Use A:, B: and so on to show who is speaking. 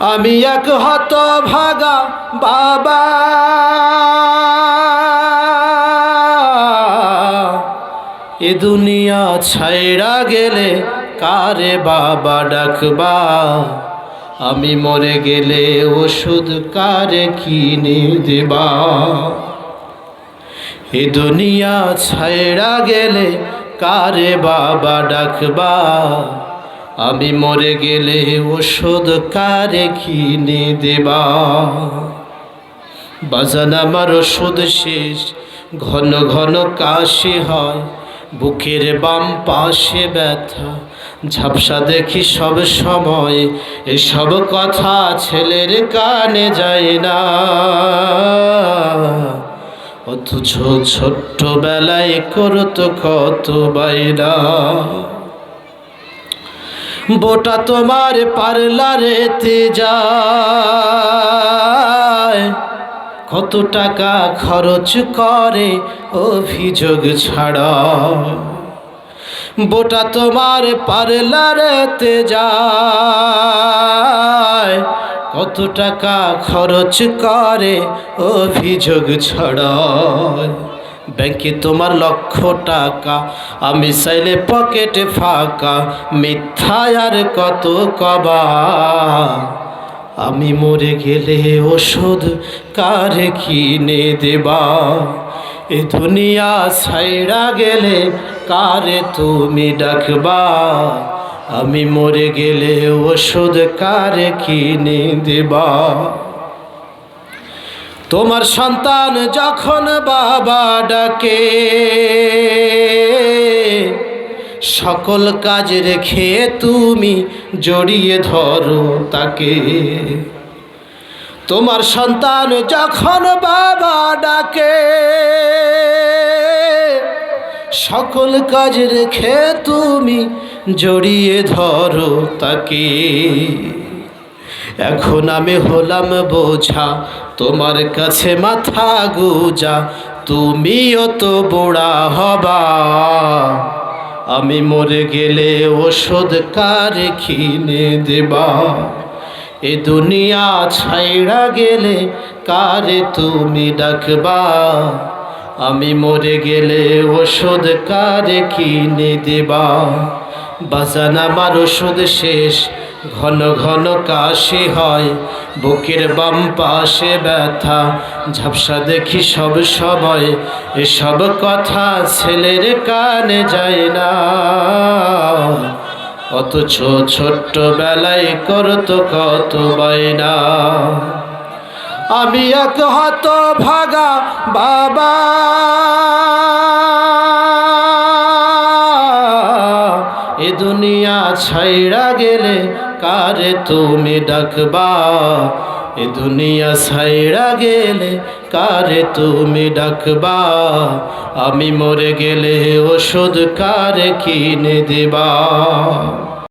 A: আমি এক হত ভাগা বাবা। এ দুনিয়া ছাইড়া গেলে কারে বাবা ডাকবা? আমি মরে গেলে ওষুধ কারে কিনে দেবা? এ দুনিয়া ছাইড়া গেলে কারে বাবা ডাকবা? আমি মরে গেলে ওষুধ কারে কিনে দেবা? বাজান আমার ওষুধ শেষ, ঘন ঘন কাশি হয়, বুকের বাম পাশে ব্যথা। ঝাপসা দেখি সব সময়, এসব কথা ছেলের কানে যায় না। অথচ ছোট্ট বেলায় করতো কত বাইরা বোটা তোমার পার্লারেতে যায়। কত টাকা খরচ করে অভিযোগ ছাড়া। বোটা তোমার পার্লারেতে যায়। কত টাকা খরচ করে অভিযোগ ছড়ায় ব্যাংকে তোমার লক্ষ টাকা, আমি চাইলে পকেটে ফাঁকা মিথ্যা আর কত কবা? আমি মরে গেলে ওষুধ কারে কিনে দেবা? এ দুনিয়া ছাইড়া গেলে কারে তুমি ডাকবা? আমি মরে গেলে ওষুধ কারে কিনে দেবা? তোমার সন্তান যখন বাবা ডাকে, সকল কাজ রেখে তুমি জড়িয়ে ধরো তাকে। তোমার সন্তান যখন বাবা ডাকে, সকল কাজ রেখে তুমি জড়িয়ে ধরো তাকে। এখন আমি হলাম বোঝা, তোমার কাছে মাথা গুজা, তুমিও তো বোড়া হবা। আমি মরে গেলে ওষুধ কারে কিনে দেবা? এ দুনিয়া ছাইড়া গেলে কারে তুমি ডাকবা? আমি মরে গেলে ওষুধ কারে কিনে দেবা? বাজান আমার ওষুধ শেষ ঘন ঘন কাশি হয়, বুকের বাম পাশে ব্যথা, ঝাপসা দেখি সব সময়, এসব কথা ছেলের কানে যায় না। অথচ ছোট্ট বেলায় করতো কত বাইনা আমি এক হত ভাগা বাবা। এ দুনিয়া ছাইড়া গেলে কারে তুমি ডাকবা? এ দুনিয়া ছাইড়া গেলে কারে তুমি ডাকবা? আমি মরে গেলে ওষুধ কারে কিনে দেবা?